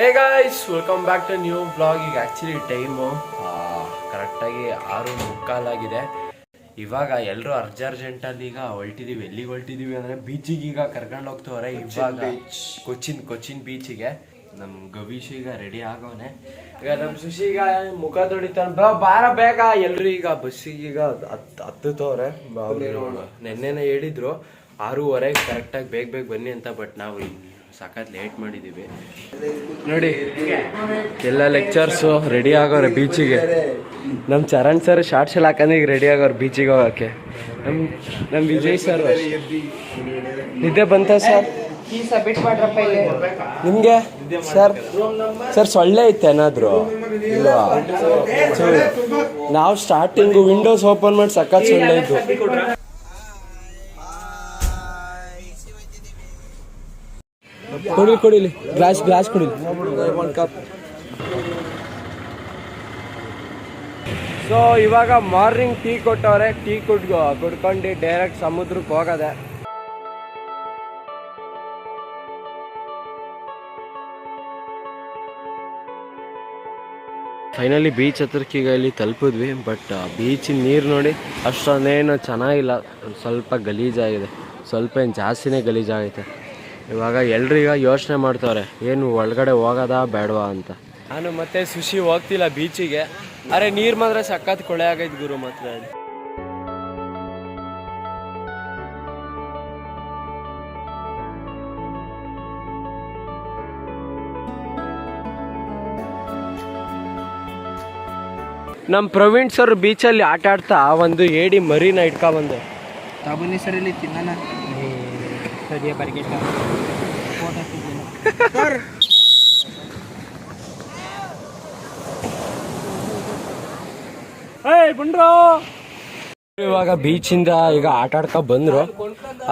Hey guys welcome back to new blog ಈಗ actually time ಕರೆಕ್ಟಾಗಿ ಆರು ಮುಕ್ಕಾಲಾಗಿದೆ ಇವಾಗ ಎಲ್ಲರೂ ಅರ್ಜ ಅರ್ಜೆಂಟಲ್ಲಿ ಈಗ ಹೊಲ್ಟಿದ್ದೀವಿ ಎಲ್ಲಿಗೆ ಹೊಲ್ಟಿದ್ದೀವಿ ಅಂದರೆ ಬೀಚಿಗೆ ಈಗ ಕರ್ಕೊಂಡು ಹೋಗ್ತವ್ರೆ. ಇವಾಗ ಕೊಚ್ಚಿನ್ ಕೊಚ್ಚಿನ್ ಬೀಚಿಗೆ ನಮ್ಮ ಗವೀಶ್ ಈಗ ರೆಡಿ ಆಗೋನೆ. ಈಗ ನಮ್ಮ ಸುಶಿ ಈಗ ಮುಖ ತೊಡಿತಾನೆ. ಬಾ ಬಾರ ಬೇಗ. ಎಲ್ಲರೂ ಈಗ ಬಸ್ಸಿಗೆ ಈಗ ಹತ್ ಹತ್ತುತ್ತವ್ರೆ. ನೆನ್ನೆನೆ ಹೇಳಿದ್ರು ಆರೂವರೆಗೆ ಕರೆಕ್ಟಾಗಿ ಬೇಗ ಬೇಗ ಬನ್ನಿ ಅಂತ ಬಟ್ ನಾವು ಸಖತ್ ಲೇಟ್ ಮಾಡಿದೀವಿ. ನೋಡಿ, ಎಲ್ಲ ಲೆಕ್ಚರ್ಸು ರೆಡಿ ಆಗೋರೆ ಬೀಚಿಗೆ ನಮ್ಮ ಚರಣ್ ಸರ್ ಶಾರ್ಟ್ಸ್ ಎಲ್ಲ ಹಾಕಂದ್ರೆ ಈಗ ರೆಡಿ ಆಗೋರು ಬೀಚಿಗೆ ಹೋಗಕ್ಕೆ. ನಮ್ಮ ನಮ್ಮ ವಿಜಯ್ ಸರ್ ನಿದ್ದೆ ಬಂತ ಸರ್ ನಿಮ್ಗೆ? ಸರ್ ಸರ್ ಸೊಳ್ಳೆ ಇತ್ತು ಏನಾದ್ರು? ಇಲ್ವಾ? ನಾವು ಸ್ಟಾರ್ಟಿಂಗು ವಿಂಡೋಸ್ ಓಪನ್ ಮಾಡಿ ಸಖತ್ ಸೊಳ್ಳೆ ಇದ್ದು. ಕುಡಿಲಿ ಕುಡಿಲಿ ಗ್ಲಾಸ್ ಗ್ಲಾಸ್ ಕುಡಿಲಿ ಒಂದು ಕಪ್ ಸೊ ಇವಾಗ ಮಾರ್ನಿಂಗ್ ಟೀ ಕೊಟ್ಟವ್ರೆ ಟೀ ಕುಡ್ ಕುಡ್ಕೊಂಡು ಡೈರೆಕ್ಟ್ ಸಮುದ್ರಕ್ಕೆ ಹೋಗದೆ. ಫೈನಲಿ ಬೀಚ್ ಹತ್ರಕ್ಕೆ ಈಗ ಇಲ್ಲಿ ತಲುಪಿದ್ವಿ ಬಟ್ ಬೀಚಿನ ನೀರು ನೋಡಿ ಅಷ್ಟೊಂದೇನು ಚೆನ್ನಾಗಿಲ್ಲ. ಸ್ವಲ್ಪ ಗಲೀಜಾಗಿದೆ. ಸ್ವಲ್ಪ ಏನು ಜಾಸ್ತಿನೇ ಗಲೀಜಾಗೈತೆ. ಇವಾಗ ಎಲ್ರೀಗ ಈಗ ಯೋಚನೆ ಮಾಡ್ತವ್ರೆ ಏನು ಒಳಗಡೆ ಹೋಗೋದಾ ಬೇಡವಾ ಅಂತ. ನಾನು ಮತ್ತೆ ಸುಶಿ ಹೋಗ್ತಿಲ್ಲ ಬೀಚಿಗೆ ಅರೆ ನೀರ್ ಮಾತ್ರ ಸಖತ್ ಕೊಳೆ ಆಗೈತೆ ಗುರು ಮಾತ್ರ ಅಲ್ಲಿ ನಮ್ಮ ಪ್ರವೀಣ್ ಸರ್ ಬೀಚಲ್ಲಿ ಆಟ ಆಡ್ತಾ ಒಂದು ಏಡಿ ಮರಿನ ಇಟ್ಕೊ ಬಂದೆ. ಸರ್ ಇಲ್ಲಿ ತಿನ್ನಣ. ಸರಿಯ ಬರ್ಗೆ ಇವಾಗ ಬೀಚಿಂದ ಈಗ ಆಟ ಆಡ್ಕೊ ಬಂದ್ರು.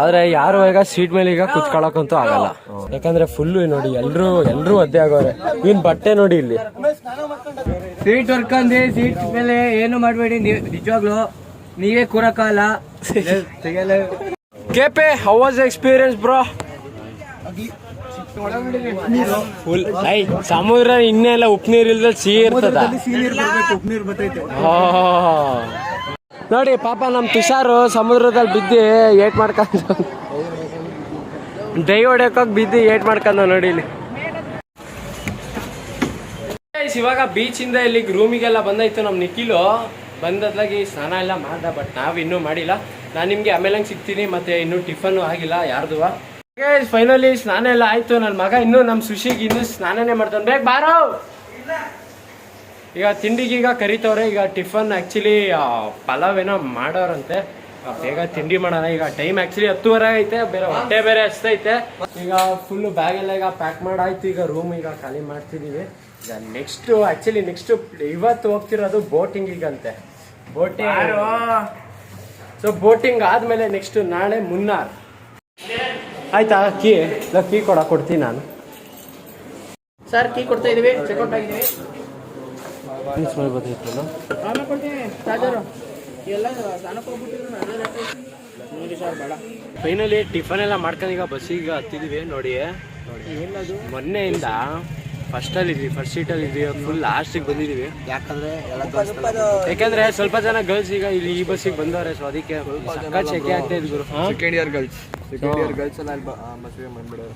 ಆದ್ರೆ ಯಾರು ಈಗ ಸೀಟ್ ಮೇಲೆ ಈಗ ಕುತ್ಕೊಳಕಂತೂ ಆಗಲ್ಲ. ಯಾಕಂದ್ರೆ ಫುಲ್ ನೋಡಿ ಎಲ್ರು ಎಲ್ರು ಒದ್ದೆ ಆಗೋರೆ. ಇನ್ ಬಟ್ಟೆ ನೋಡಿ ಇಲ್ಲಿ. ಸೀಟ್ ಹೊರ್ಕಂದಿ ಸೀಟ್ ಮೇಲೆ ಏನು ಮಾಡಬೇಡಿ ನೀವು ನಿಜವಾಗ್ಲು ನೀವೇ ಕೂರಕಾಲ ಕೆಪೆ how was experience bro full I ಸಮುದ್ರ ಇನ್ನೆಲ್ಲ ಉಪ್ಪು ನೀರ್ ಇಲ್ದ ಸಿಹಿ ಇರ್ತದ. ನೋಡಿ ಪಾಪ ನಮ್ ತುಷಾರು ಸಮುದ್ರದಲ್ಲಿ ಬಿದ್ದು ಏಟ್ ಮಾಡ್ಕೊಂಡ ದೈ ಹೊಡ್ಯಕೋಗಿ ಬಿದ್ದು ಏಟ್ ಮಾಡ್ಕೊಂಡ ನೋಡಿ ಇಲ್ಲಿ. ಇವಾಗ ಬೀಚಿಂದ ಇಲ್ಲಿ ರೂಮಿಗೆಲ್ಲ ಬಂದೈತು ನಮ್ಮ ನಿಖಿಲು. ಬಂದದ್ಲಾಗಿ ಸ್ನಾನ ಎಲ್ಲ ಮಾಡ್ದ ಬಟ್ ನಾವು ಇನ್ನೂ ಮಾಡಿಲ್ಲ. ನಾನು ನಿಮಗೆ ಆಮೇಲೆ ಹಂಗೆ ಸಿಗ್ತೀನಿ, ಮತ್ತೆ ಇನ್ನೂ ಟಿಫನ್ ಆಗಿಲ್ಲ ಯಾರ್ದು ಫೈನಲಿ ಸ್ನಾನ ಎಲ್ಲ ಆಯ್ತು. ನನ್ನ ಮಗ ಇನ್ನೂ ನಮ್ಮ ಸುಶಿಗೆ ಇನ್ನೂ ಸ್ನಾನನೇ ಮಾಡ್ತಾನೆ. ಬೇಗ ಬಾರೋ! ಈಗ ತಿಂಡಿಗೆ ಈಗ ಕರಿತವ್ರೆ. ಈಗ ಟಿಫನ್ ಆ್ಯಕ್ಚುಲಿ ಪಲಾವ್ ಏನೋ ಮಾಡೋರಂತೆ. ಬೇಗ ತಿಂಡಿ ಮಾಡೋಣ. ಈಗ ಟೈಮ್ ಆ್ಯಕ್ಚುಲಿ ಹತ್ತುವರೆ ಐತೆ. ಬೇರೆ ಹೊಟ್ಟೆ ಬೇರೆ ಅಷ್ಟೈತೆ ಈಗ ಫುಲ್ಲು ಬ್ಯಾಗ್ ಎಲ್ಲ ಈಗ ಪ್ಯಾಕ್ ಮಾಡಾಯ್ತು. ಈಗ ರೂಮ್ ಈಗ ಖಾಲಿ ಮಾಡ್ತಿದ್ದೀವಿ ನೆಕ್ಸ್ಟ್ ಆ್ಯಕ್ಚುಲಿ ನೆಕ್ಸ್ಟು ಇವತ್ತು ಹೋಗ್ತಿರೋದು ಬೋಟಿಂಗಿಗಂತೆ. ಬೋಟಿಂಗ್ ಸೊ ಬೋಟಿಂಗ್ ಆದಮೇಲೆ ನೆಕ್ಸ್ಟ್ ನಾಳೆ ಮುನ್ನಾರ್. ಆಯ್ತಾ ಕೀ ಇಲ್ಲ ಕೀ ಕೊಡ ಕೊಡ್ತೀನಿ ನಾನು. ಸರ್ ಕೀ ಕೊಡ್ತಾ ಇದೀವಿ ಚೆಕ್ಔಟ್ ಆಗಿದೀವಿ ಸ್ಮೆಲ್ ಬರ್ತಿತ್ತು ಆಮೇಲೆ ಕೊಡ್ತೀನಿ ಚಾರ್ಜರು ಎಲ್ಲ ಸ್ನಾನಕ್ಕೆ ಹೋಗ್ಬಿಟ್ಟಿದ್ರು ನೋಡಿ ಸರ್ ಬೇಡ. ಫೈನಲಿ ಟಿಫನ್ ಎಲ್ಲ ಮಾಡ್ಕೊಂಡು ಈಗ ಬಸ್ಸಿಗೆ ಹತ್ತಿದೀವಿ ನೋಡಿ ಮೊನ್ನೆಯಿಂದ ಫಸ್ಟ್ ಅಲ್ಲಿ ಇದ್ವಿ ಫಸ್ಟ್ ಸೀಟ್ ಅಲ್ಲಿ ಇದ್ವಿ ಫುಲ್ ಲಾಸ್ಟಿಗೆ ಬಂದಿದೀವಿ. ಯಾಕಂದ್ರೆ ಎಲ್ಲ ಯಾಕಂದ್ರೆ ಸ್ವಲ್ಪ ಜನ ಗರ್ಲ್ಸ್ ಈಗ ಇಲ್ಲಿ ಈ ಬಸ್ಸಿಗೆ ಬಂದವ್ರೆ ಸೊ ಅದಕ್ಕೆ ಸಖತ್ ಶೆಕೆ ಆಗ್ತಾ ಇದ್ ಗುರು. Second year girls second year girls ಎಲ್ಲ ಬಸ್ಸಿಗೆ ಬಂದ್ಬಿಡೋರು.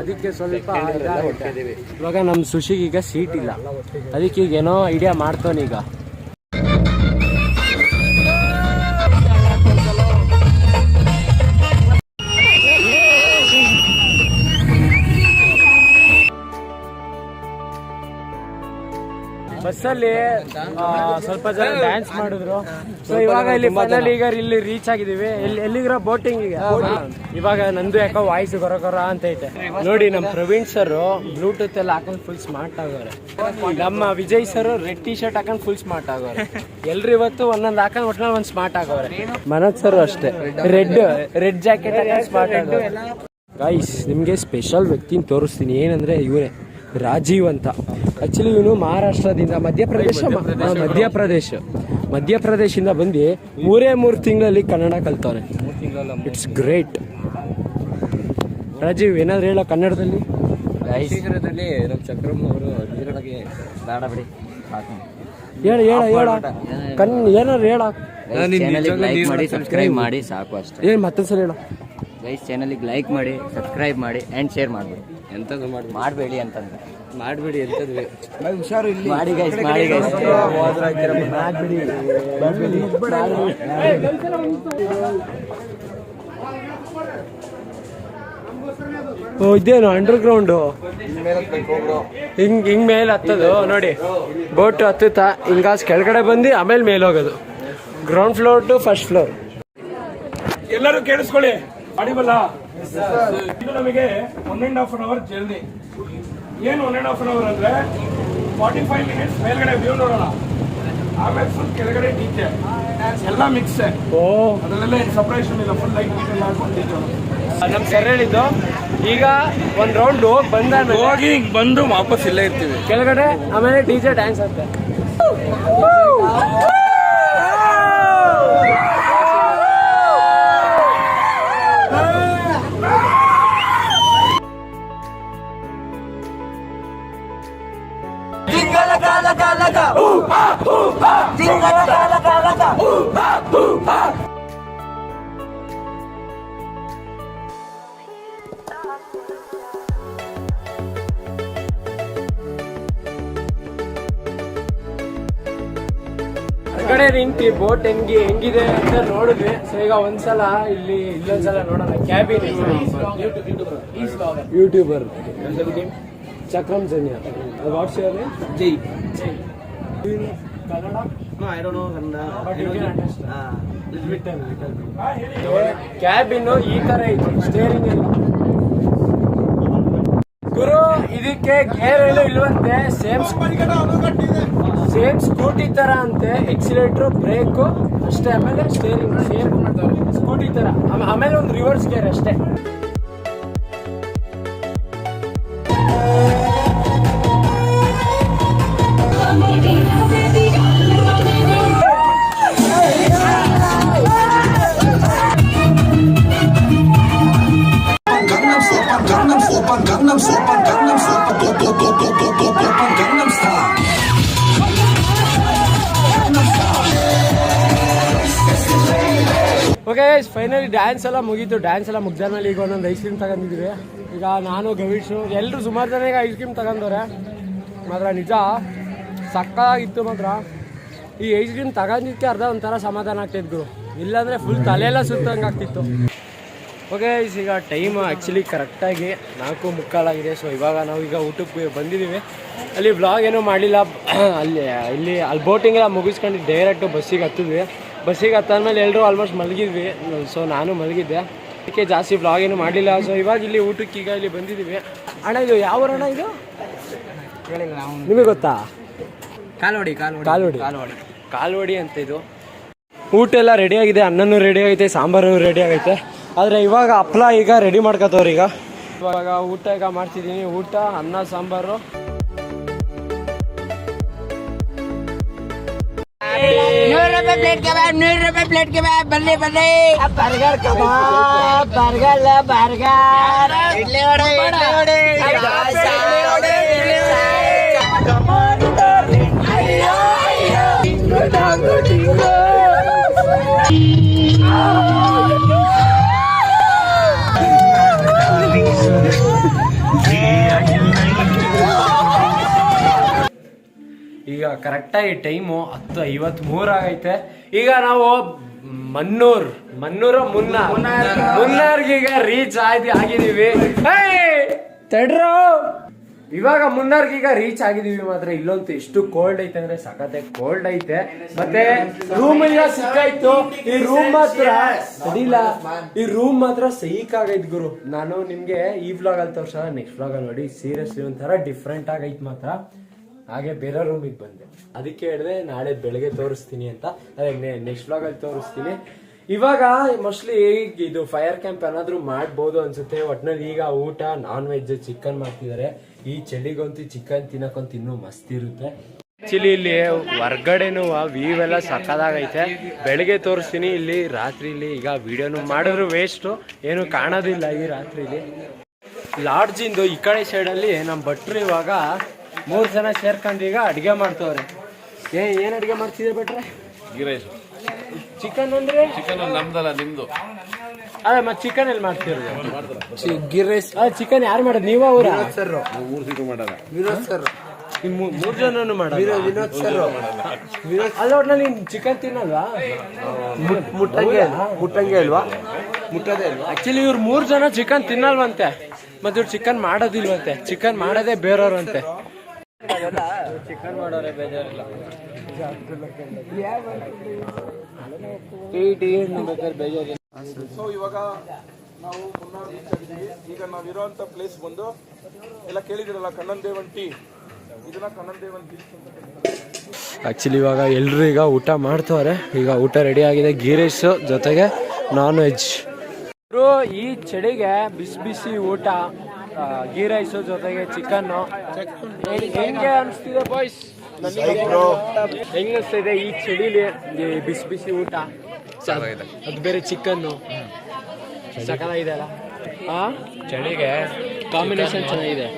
ಅದಕ್ಕೆ ಸ್ವಲ್ಪ. ಇವಾಗ ನಮ್ಮ ಸುಶಿಗೆ ಈಗ ಸೀಟ್ ಇಲ್ಲ. ಅದಕ್ಕೆ ಈಗ ಏನೋ ಐಡಿಯಾ ಮಾಡ್ತಾನೆ ಈಗ. ಬಸ್ಸಲ್ಲಿ ಸ್ವಲ್ಪ ಜನ ಡ್ಯಾನ್ಸ್ ಮಾಡಿದ್ರು. ಸೊ ಇವಾಗ ಇಲ್ಲಿ ಮೊದಲ ಈಗ ಇಲ್ಲಿ ರೀಚ್ ಆಗಿದೀವಿ ಇಲ್ಲಿ ಎಲ್ಲಿಗಿರೋ ಬೋಟಿಂಗ್ ಇವಾಗ ನಂದು ಯಾಕೋ ವಾಯ್ಸ್ ಗೊರಗೊರ ಗೊರ ಅಂತ ಐತೆ. ನೋಡಿ ನಮ್ಮ ಪ್ರವೀಣ್ ಸರ್ ಬ್ಲೂಟೂತ್ ಎಲ್ಲ ಹಾಕೊಂಡು ಫುಲ್ ಸ್ಮಾರ್ಟ್ ಆಗೋರೆ. ನಮ್ಮ Vijay sir red T shirt ಹಾಕೊಂಡು ಫುಲ್ ಸ್ಮಾರ್ಟ್ ಆಗೋರೆ. ಎಲ್ರು ಇವತ್ತು ಒಂದೊಂದು ಹಾಕೊಂಡು ಒಟ್ಟಿನಲ್ಲಿ ಒಂದು ಸ್ಮಾರ್ಟ್ ಆಗೋರೆ. ಮನೋಜ್ ಸರ್ ಅಷ್ಟೇ. ರೆಡ್ ರೆಡ್ ಜಾಕೆಟ್ ಸ್ಮಾರ್ಟ್ ಆಗೋರೆ. ಗೈಸ್ ನಿಮಗೆ ಸ್ಪೆಷಲ್ ವ್ಯಕ್ತಿನ ತೋರಿಸ್ತೀನಿ. ಏನಂದ್ರೆ ಇವರೇ. ರಾಜೀವ್ ಅಂತ. ಆಕ್ಚುಲಿ ಇವನು ಮಹಾರಾಷ್ಟ್ರದಿಂದ ಮಧ್ಯಪ್ರದೇಶ ಮಧ್ಯಪ್ರದೇಶ ಮಧ್ಯಪ್ರದೇಶದಿಂದ ಬಂದು ಮೂರೇ ಮೂರು ತಿಂಗಳಲ್ಲಿ ಕನ್ನಡ ಕಲ್ತವ್ರೆ ಇಟ್ಸ್ ಗ್ರೇಟ್ ರಾಜೀವ್ ಏನಾದ್ರು ಹೇಳೋ ಕನ್ನಡದಲ್ಲಿ? ಶೀಘ್ರದಲ್ಲಿ ನಮ್ಮ ಚಕ್ರಮ್ಮ ಅವರು ಇದರೊಳಗೆ ಬೇಡ ಬಿಡಿ. ಸಾಕು. ಹೇಳ ಹೇಳ ಹೇಳ. ಕಣ್ ಏನಾರು ಹೇಳ. ಲೈಕ್ ಮಾಡಿ ಸಬ್ಸ್ಕ್ರೈಬ್ ಮಾಡಿ. ಸಾಕು ಅಷ್ಟೇ. ಏನು ಮತ್ತೊಂದ್ಸಲ ಹೇಳ. ಗೈಸ್ ಚಾನಲ್ಗೆ ಲೈಕ್ ಮಾಡಿ ಸಬ್ಸ್ಕ್ರೈಬ್ ಮಾಡಿ ಆ್ಯಂಡ್ ಶೇರ್ ಮಾಡಬೇಡಿ. ಎಂಥದ್ದು ಮಾಡಿ ಮಾಡಬೇಡಿ ಅಂತಂದ್ರೆ ಮಾಡ್ಬೇಡಿ ಎಂತದ್ವಿ ಹುಷಾರು ಇಲ್ಲಿ. ಮಾಡಿ ಗೈಸ್ ಮಾಡಿ ಗೈಸ್ ಓ ಇದೇನು ಅಂಡರ್ ಗ್ರೌಂಡ್ ಹಿಂಗ್ ಹಿಂಗ್ ಮೇಲೆ ಹತ್ತದು ನೋಡಿ. ಬೋಟ್ ಹತ್ತುತ್ತಾ ಹಿಂಗಾಸ್ ಕೆಳಗಡೆ ಬಂದು ಆಮೇಲೆ ಮೇಲೆ ಹೋಗೋದು. Ground floor to first floor ಎಲ್ಲರೂ ಕೇಳಿಸ್ಕೊಳ್ಳಿ. ಅಡಿಬಲ್ಲ ಇದು ನಮಗೆ one and half an hour journey ಏನು one and half an hour ಅಂದ್ರೆ ಫಾರ್ಟಿ ಫೈವ್ ಮಿನಿಟ್ಸ್ ಮೇಲ್ಗಡೆ ವ್ಯೂ ನೋಡೋಣ. ಆಮೇಲೆ ಫುಲ್ ಕೆಳಗಡೆ ಡಿಜೆ ಎಲ್ಲ ಮಿಕ್ಸ್ ಓ. ಅದರಲ್ಲೆಲ್ಲ ಏನು ಸಪ್ರೇಷನ್ ಇಲ್ಲ ಫುಲ್ ಲೈಟ್ ಗೀಟ್ ಎಲ್ಲ ಹಾಕೊಂಡು DJ. ನಮ್ ಸರ್ ಹೇಳಿದ್ದು ಈಗ ಒಂದ್ ರೌಂಡ್ ಹೋಗಿ ಬಂದ ಹೋಗಿ ಹಿಂಗ್ ಬಂದು ವಾಪಸ್ ಇಲ್ಲೇ ಇರ್ತೀವಿ. ಕೆಳಗಡೆ ಆಮೇಲೆ ಡಿ ಜೆ ಡ್ಯಾನ್ಸ್ ಅಂತ. ಕಡೆ ನಿಂತಿ ಬೋಟ್ ಹೆಂಗಿ ಹೆಂಗಿದೆ ಅಂತ ನೋಡಿದ್ವಿ. ಸೊ ಈಗ ಒಂದ್ಸಲ ಇಲ್ಲಿ ಇಲ್ಲೊಂದ್ಸಲ ನೋಡೋಣ. Cabin YouTuber Chakram Sanya. What's your name Jai. Jai. Kannada? I don't know but you can understand cabin ಈ ತರ ಇದೆ ಸ್ಟೇರಿಂಗ್ ಇಲ್ಲ ಇದಕ್ಕೆ ಗೇರ್ ಇಲ್ಲವಂತೆ ಇಲ್ವಂತೆ ಸೇಮ್ ಸೇಮ್ ಸ್ಕೂಟಿ ತರ ಅಂತೆ ಎಕ್ಸಿಲೇಟರ್ ಬ್ರೇಕು ಅಷ್ಟೇ ಆಮೇಲೆ ಸ್ಟೇರಿಂಗ್ ಸೇಮ್ ಸ್ಕೂಟಿ ತರ. ಆಮೇ- ಆಮೇಲೆ ಒಂದು ರಿವರ್ಸ್ ಗೇರ್ ಅಷ್ಟೇ. Gangnam Style, Gangnam Style, okay finally dance ಎಲ್ಲ ಮುಗೀತು. ಡ್ಯಾನ್ಸ್ ಎಲ್ಲ ಮೇಲೆ ಈಗ ಒಂದೊಂದು ಐಸ್ ಕ್ರೀಮ್ ತಗೊಂಡಿದ್ವಿ ಈಗ ನಾನು ಗವೀಶು ಎಲ್ಲರೂ ಸುಮಾರು ಜನ ಈಗ ಐಸ್ ಕ್ರೀಮ್ ತಗೊಂಡವ್ರೆ. ಮಾತ್ರ ನಿಜ ಸಕ್ಕಾಗಿತ್ತು ಮಾತ್ರ. ಈ ಐಸ್ ಕ್ರೀಮ್ ತಗೊಂಡಿದ್ದಕ್ಕೆ ಅರ್ಧ ಒಂಥರ ಸಮಾಧಾನ ಆಗ್ತಿದ್ರು ಇಲ್ಲಾಂದರೆ ಫುಲ್ ತಲೆಯೆಲ್ಲ ಸುತ್ತಂಗೆ ಆಗ್ತಿತ್ತು. ಓಕೆ ಈಗ ಟೈಮ್ ಆ್ಯಕ್ಚುಲಿ ಕರೆಕ್ಟಾಗಿ ನಾಲ್ಕು ಮುಕ್ಕಾಲಾಗಿದೆ ಸೊ ಇವಾಗ ನಾವು ಈಗ ಊಟಕ್ಕೆ ಬಂದಿದ್ದೀವಿ. ಅಲ್ಲಿ ಬ್ಲಾಗ್ ಏನೂ ಮಾಡಲಿಲ್ಲ. ಅಲ್ಲಿ, ಇಲ್ಲಿ ಅಲ್ಲಿ ಬೋಟಿಂಗ್ ಎಲ್ಲ ಮುಗಿಸ್ಕೊಂಡು ಡೈರೆಕ್ಟು ಬಸ್ಸಿಗೆ ಹತ್ತಿದ್ವಿ. ಬಸ್ಸಿಗೆ ಹತ್ತಾದ್ಮೇಲೆ ಎಲ್ಲರೂ ಆಲ್ಮೋಸ್ಟ್ ಮಲಗಿದ್ವಿ. ಸೊ ನಾನು ಮಲಗಿದ್ದೆ. ಅದಕ್ಕೆ ಜಾಸ್ತಿ ಬ್ಲಾಗ್ ಏನು ಮಾಡಲಿಲ್ಲ. ಸೊ ಇವಾಗ ಇಲ್ಲಿ ಊಟಕ್ಕೆ ಈಗ ಇಲ್ಲಿ ಬಂದಿದ್ದೀವಿ. ಅಣ್ಣ ಇದು ಯಾವ ಊರು ಅಣ್ಣ ಇದು? ನಿಮಗೆ ಗೊತ್ತಾ? ಕಾಲ್ವಡಿ ಕಾಲ್ವಡಿ. ಕಾಲ್ವಡಿ. ಕಾಲ್ವಡಿ. ಕಾಲ್ವಡಿ ಅಂತ ಇದು. ಊಟ ಎಲ್ಲ ರೆಡಿ ಆಗಿದೆ. ಅನ್ನನೂ ರೆಡಿ ಆಗೈತೆ ಸಾಂಬಾರು ರೆಡಿ ಆಗೈತೆ. ಆದರೆ ಇವಾಗ ಹಪ್ಳ ಈಗ ರೆಡಿ ಮಾಡ್ಕೋತವ್ರು ಈಗ. ಇವಾಗ ಊಟ ಈಗ ಮಾಡ್ತಿದ್ದೀನಿ. ಊಟ ಅನ್ನ ಸಾಂಬಾರು. नौ रुपए प्लेट कबाब नौ रुपए प्लेट कबाब बल्ले बल्ले बर्गर कबाब बर्गर ला बर्गर इडली वड़े इडली वड़े इडली वड़े इडली वड़े कमाल डार्लिंग आयो आयो टिंगो डांगो टिंगो Yeah, you ಈಗ ಕರೆಕ್ಟಾಗಿ ಟೈಮು ಹತ್ತು ಐವತ್ಮೂರು ಆಗೈತೆ. ಈಗ ನಾವು ಮನ್ನೂರ್, ಮನ್ನೂರ ಮುನ್ನ ಮುನ್ನಾರ್ಗೆ ಈಗ ರೀಚ್ ಆಗಿ ಆಗಿದೀವಿ ತಡ್ರು! ಇವಾಗ ಮುನ್ನಾರ್ಗೆ ರೀಚ್ ಆಗಿದೀವಿ ಮಾತ್ರ. ಇಲ್ಲಂತೂ ಎಷ್ಟು ಕೋಲ್ಡ್ ಐತೆ ಅಂದ್ರೆ ಸಖತ್ತೆ ಕೋಲ್ಡ್ ಐತೆ. ಮತ್ತೆ ರೂಮ್ ಇಲ್ಲ ಸಿಕ್ಕಾಯ್ತು. ಈ ರೂಮ್ ಮಾತ್ರ ಸರಿಲ್ಲ ಈ ರೂಮ್ ಮಾತ್ರ ಸೈಕ್ ಆಗೈತ್ ಗುರು. ನಾನು ನಿಮ್ಗೆ ಈ ವ್ಲಾಗ್ ಅಲ್ಲಿ ತೋರ್ಸ ನೆಕ್ಸ್ಟ್ ವ್ಲಾಗ್ ಅಲ್ಲಿ ನೋಡಿ. ಸೀರಿಯಸ್ಲಿ ಒಂಥರ ಡಿಫ್ರೆಂಟ್ ಆಗೈತ್ ಮಾತ್ರ. ಹಾಗೆ ಬೇರೆ ರೂಮಿಗೆ ಬಂದೆ. ಅದಕ್ಕೆ ಹೇಳಿದೆ ನಾಳೆ ಬೆಳಗ್ಗೆ ತೋರಿಸ್ತೀನಿ ಅಂತ. ಅದೇ ನೆಕ್ಸ್ಟ್ ಬ್ಲಾಗ್ ಅಲ್ಲಿ ತೋರಿಸ್ತೀನಿ. ಇವಾಗ ಮೋಸ್ಟ್ಲಿ ಇದು ಫೈರ್ ಕ್ಯಾಂಪ್ ಏನಾದ್ರು ಮಾಡ್ಬೋದು ಅನ್ಸುತ್ತೆ. ಒಟ್ನಲ್ಲಿ ಈಗ ಊಟ ನಾನ್ ವೆಜ್ ಚಿಕನ್ ಮಾಡ್ತಿದ್ದಾರೆ ಈ ಚಳಿಗಂತೂ ಚಿಕನ್ ತಿನ್ನಕ್ಕಂತೂ ಇನ್ನೂ ಮಸ್ತ್ ಇರುತ್ತೆ. ಆಕ್ಚುಲಿ ಇಲ್ಲಿ ಹೊರ್ಗಡೆನೂ ವ್ಯೂ ಎಲ್ಲ ಸಕ್ಕದಾಗೈತೆ. ಬೆಳಗ್ಗೆ ತೋರಿಸ್ತೀನಿ. ಇಲ್ಲಿ ರಾತ್ರಿಲಿ ಈಗ ವಿಡಿಯೋನು ಮಾಡಿದ್ರು ವೇಸ್ಟು ಏನು ಕಾಣೋದಿಲ್ಲ ಈ ರಾತ್ರಿಲಿ. ಲಾಡ್ಜಿಂದು ಈ ಕಡೆ ಸೈಡಲ್ಲಿ ನಮ್ಮ ಭಟ್ರು ಇವಾಗ ಮೂರು ಜನ ಸೇರ್ಕೊಂಡು ಈಗ ಅಡುಗೆ ಮಾಡ್ತವ್ರೆ. ಏ ಏನು ಅಡುಗೆ ಮಾಡ್ತಿದ್ರೆ ರೈಸ್ ಚಿಕನ್ ಅಂದ್ರೆ? ಚಿಕನ್ ನಮ್ದಲ್ಲ ನಿಮ್ದು. ಅದೇ ಮತ್ತೆ ಚಿಕನ್ ಎಲ್ಲಿ ಮಾಡ್ತೀರಿ? ಗಿರ್ ರೈಸ್ ಚಿಕನ್ ಯಾರು ಮಾಡೋದು? ನೀವ ಅವ್ರ? ಮೂರು ಸೀಟು ಮಾಡಲ್ಲ. ಮೂರು ಜನನು ಮಾಡೋದು ವಿನೋದ್ ಸರ್ ಅಲ್ಲ ಒಟ್ನಲ್ಲಿ ನೀನ್ ಚಿಕನ್ ತಿನ್ನಲ್ವಾ? ಮುಟ್ಟಂಗೆ ಮುಟ್ಟಂಗೆ ಅಲ್ವಾ ಮುಟ್ಟದೇ ಅಲ್ವಾ ಆಕ್ಚುಲಿ ಇವ್ರು ಮೂರ್ ಜನ ಚಿಕನ್ ತಿನ್ನಲ್ವಂತೆ. ಮತ್ತೆ ಇವ್ರು ಚಿಕನ್ ಮಾಡೋದಿಲ್ವಂತೆ. ಚಿಕನ್ ಮಾಡೋದೇ ಬೇರೆಯವ್ರಂತೆ. ಚಿಕನ್ ಮಾಡೋರೆ ಬೇಜಾರಿಲ್ಲ. ಬೇಜಾರಿಲ್ಲ. ಸೊ ಇವಾಗ ನಾವು ಮುನ್ನಾರ್ beach ಆಗಿದ್ದೀವಿ ಈಗ ನಾವಿರೋಂಥ ಪ್ಲೇಸ್ ಬಂದು ಎಲ್ಲ ಕೇಳಿದಿರಲ್ಲ ಕಣ್ಣನ್ ದೇವನ್ ಟೀ ಇದನ್ನ ಕಣ್ಣನ್ ದೇವನ್ ಬೀಚ್ ಅಂತ ಆಕ್ಚುಲಿ ಇವಾಗ ಎಲ್ರು ಈಗ ಊಟ ಮಾಡ್ತವ್ರೆ. ಈಗ ಊಟ ರೆಡಿ ಆಗಿದೆ ಗೀ ರೈಸ್ ಜೊತೆಗೆ ನಾನ್ ವೆಜ್ ಈ ಚಳಿಗೆ ಬಿಸಿ ಬಿಸಿ ಊಟ ಗೀ ರೈಸ್ ಜೊತೆಗೆ ಚಿಕನ್ ಹೆಂಗೆ ಅನಿಸ್ತಿದೆ ಬಾಯ್ಸ್ ಹೆಂಗಿದೆ ಅನಿಸ್ತಿದೆ ಈ ಚಳಿಲಿ ಈ ಬಿಸಿ ಬಿಸಿ ಊಟ? ಅದು ಬೇರೆ ಚಿಕನ್ನು. ಸಕಲಾಗಿದೆ ಅಲ್ಲ? ಚಳಿಗೆ ಕಾಂಬಿನೇಷನ್ ಚೆನ್ನಾಗಿದೆ.